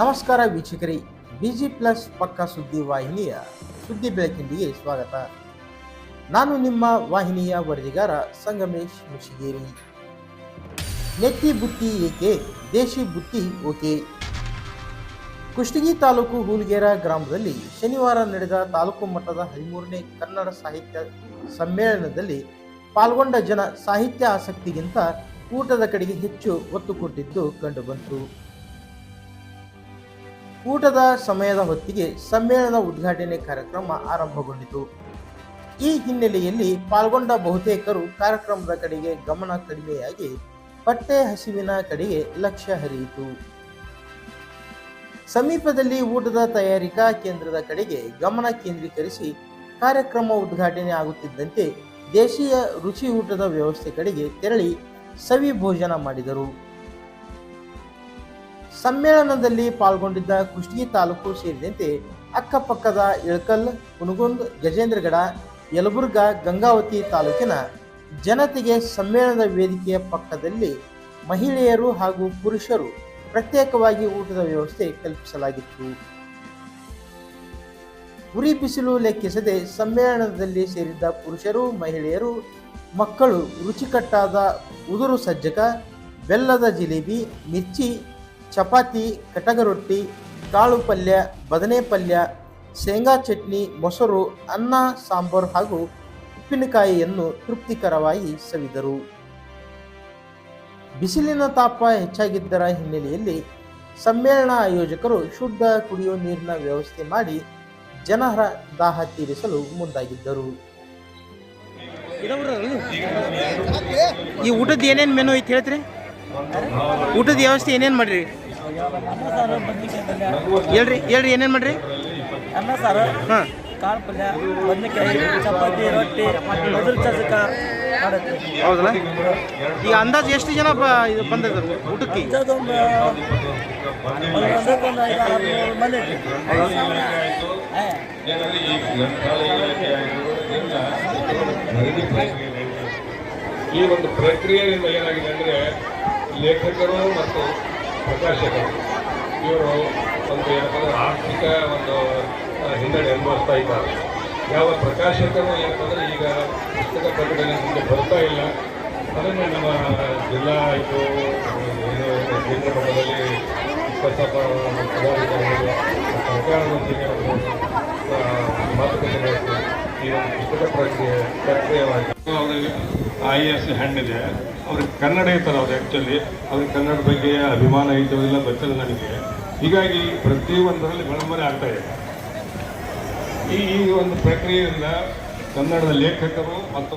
ನಮಸ್ಕಾರ ವೀಕ್ಷಕರೇ busy plus ಪಕ್ಕ ಸುದ್ದಿ ವಾಹಿನಿಯ ಸುದ್ದಿ ಬೆಳಕಿಂಡಿಗೆ ಸ್ವಾಗತ. ನಾನು ನಿಮ್ಮ ವಾಹಿನಿಯ ವರದಿಗಾರ ಸಂಗಮೇಶ್ ಮುಷಿಗೇರಿ. ನೆತ್ತಿ ಬುತ್ತಿ ಏಕೆ, ದೇಶಿ ಬುತ್ತಿ ಓಕೆ? ಕುಷ್ಟಗಿ ತಾಲೂಕು ಹೂಲ್ಗೇರ ಗ್ರಾಮದಲ್ಲಿ ಶನಿವಾರ ನಡೆದ ತಾಲೂಕು ಮಟ್ಟದ ಹದಿಮೂರನೇ ಕನ್ನಡ ಸಾಹಿತ್ಯ ಸಮ್ಮೇಳನದಲ್ಲಿ ಪಾಲ್ಗೊಂಡ ಜನ ಸಾಹಿತ್ಯ ಆಸಕ್ತಿಗಿಂತ ಊಟದ ಕಡೆಗೆ ಹೆಚ್ಚು ಒತ್ತು ಕೊಟ್ಟಿದ್ದು ಕಂಡುಬಂತು. ಊಟದ ಸಮಯದ ಹೊತ್ತಿಗೆ ಸಮ್ಮೇಳನದ ಉದ್ಘಾಟನೆ ಕಾರ್ಯಕ್ರಮ ಆರಂಭಗೊಂಡಿತು. ಈ ಹಿನ್ನೆಲೆಯಲ್ಲಿ ಪಾಲ್ಗೊಂಡ ಬಹುತೇಕರು ಕಾರ್ಯಕ್ರಮದ ಕಡೆಗೆ ಗಮನ ಕಡಿಮೆಯಾಗಿ ಪಟ್ಟೆ ಹಸಿವಿನ ಕಡೆಗೆ ಲಕ್ಷ್ಯ ಹರಿಯಿತು. ಸಮೀಪದಲ್ಲಿ ಊಟದ ತಯಾರಿಕಾ ಕೇಂದ್ರದ ಕಡೆಗೆ ಗಮನ ಕೇಂದ್ರೀಕರಿಸಿ ಕಾರ್ಯಕ್ರಮ ಉದ್ಘಾಟನೆ ಆಗುತ್ತಿದ್ದಂತೆ ದೇಶೀಯ ರುಚಿ ಊಟದ ವ್ಯವಸ್ಥೆ ಕಡೆಗೆ ತೆರಳಿ ಸವಿ ಭೋಜನ ಮಾಡಿದರು. ಸಮ್ಮೇಳನದಲ್ಲಿ ಪಾಲ್ಗೊಂಡಿದ್ದ ಕುಷ್ಟಗಿ ತಾಲೂಕು ಸೇರಿದಂತೆ ಅಕ್ಕಪಕ್ಕದ ಇಳಕಲ್ ಕುನಗುಂದ್ ಗಜೇಂದ್ರಗಡ, ಯಲಬುರ್ಗ, ಗಂಗಾವತಿ ತಾಲೂಕಿನ ಜನತೆಗೆ ಸಮ್ಮೇಳನದ ವೇದಿಕೆಯ ಪಕ್ಕದಲ್ಲಿ ಮಹಿಳೆಯರು ಹಾಗೂ ಪುರುಷರು ಪ್ರತ್ಯೇಕವಾಗಿ ಊಟದ ವ್ಯವಸ್ಥೆ ಕಲ್ಪಿಸಲಾಗಿತ್ತು. ಉರಿ ಬಿಸಿಲು ಲೆಕ್ಕಿಸದೆ ಸಮ್ಮೇಳನದಲ್ಲಿ ಸೇರಿದ್ದ ಪುರುಷರು, ಮಹಿಳೆಯರು, ಮಕ್ಕಳು ರುಚಿಕಟ್ಟಾದ ಉದುರು ಸಜ್ಜಕ, ಬೆಲ್ಲದ ಜಿಲೇಬಿ, ಮಿರ್ಚಿ ಚಪಾತಿ ಕಟಗ ರೊಟ್ಟಿ ಕಾಳು ಪಲ್ಯ, ಬದನೆ ಪಲ್ಯ, ಶೇಂಗಾ ಚಟ್ನಿ, ಮೊಸರು, ಅನ್ನ, ಸಾಂಬಾರು ಹಾಗೂ ಉಪ್ಪಿನಕಾಯಿಯನ್ನು ತೃಪ್ತಿಕರವಾಗಿ ಸವಿದರು. ಬಿಸಿಲಿನ ತಾಪ ಹೆಚ್ಚಾಗಿದ್ದರ ಹಿನ್ನೆಲೆಯಲ್ಲಿ ಸಮ್ಮೇಳನ ಆಯೋಜಕರು ಶುದ್ಧ ಕುಡಿಯುವ ನೀರಿನ ವ್ಯವಸ್ಥೆ ಮಾಡಿ ಜನರ ದಾಹ ತೀರಿಸಲು ಮುಂದಾಗಿದ್ದರು. ಈ ಊಟದ ಏನೇನು ಮೆನು ಐತಿ ಹೇಳ್ತೀರಿ? ಊಟದ ವ್ಯವಸ್ಥೆ ಏನೇನು ಮಾಡ್ರಿ? ಹೇಳ್ರಿ ಹೇಳ್ರಿ ಏನೇನು ಮಾಡ್ರಿ? ಅನ್ನ ಸಾರು ಹಾಂ. ಕಾಳು ಪಲ್ಯ ಬದನೆಕಾಯಿ ಚಪಾತಿ ರೊಟ್ಟಿ ಮೊದಲು ಚಸಕ ಮಾಡುತ್ತೆ ಹೌದಲ್ಲ? ಈಗ ಅಂದಾಜು ಎಷ್ಟು ಜನ ಬಂದಿದ್ರು ಇದು ಬಂದಿದ್ದಾರೆ ಊಟಕ್ಕೆ? ಒಂದು ಏ, ಈ ಒಂದು ಪ್ರಕ್ರಿಯೆಯಿಂದ ಏನಾಗಿದೆ ಅಂದರೆ ಲೇಖಕರು ಮತ್ತು ಪ್ರಕಾಶಕರು ಇವರು ಒಂದು ಏನಪ್ಪ ಅಂದ್ರೆ ಆರ್ಥಿಕ ಒಂದು ಹಿನ್ನಡೆ ಅನುಭವಿಸ್ತಾ ಇದ್ದಾರೆ. ಯಾವ ಪ್ರಕಾಶಕರು ಏನಪ್ಪ ಅಂದರೆ ಈಗ ಪುಸ್ತಕ ಪ್ರಕಟಣೆ ಮುಂದೆ ಬರ್ತಾ ಇಲ್ಲ. ಅದನ್ನು ನಮ್ಮ ಜಿಲ್ಲಾ ಇದು, ಏನು, ಕೇಂದ್ರ ಮಟ್ಟದಲ್ಲಿ ಪದಾಧಿಕಾರಿಗಳು ಸರ್ಕಾರದೊಂದಿಗೆ ಮಾತುಕತೆ ನಡೆಸಿ ಈ ಒಂದು ಪುಸ್ತಕ ಪ್ರಕ್ರಿಯೆ ಪ್ರಕ್ರಿಯೆವಾಗಿ ಅವರಿಗೆ ಐ ಎ ಎಸ್ ಹೆಣ್ಣಿದೆ. ಅವ್ರಿಗೆ ಕನ್ನಡ ಇರ್ತಾರೆ ಅವ್ರು ಆ್ಯಕ್ಚುಲಿ ಅವ್ರಿಗೆ ಕನ್ನಡ ಬಗ್ಗೆ ಅಭಿಮಾನ ಐತೆ ಇಲ್ಲ ಗೊತ್ತಿಲ್ಲ ನನಗೆ. ಹೀಗಾಗಿ ಪ್ರತಿಯೊಂದರಲ್ಲಿ ವಿಳಂಬನೆ ಆಗ್ತಾ ಇದೆ. ಈ ಈ ಒಂದು ಪ್ರಕ್ರಿಯೆಯಿಂದ ಕನ್ನಡದ ಲೇಖಕರು ಮತ್ತು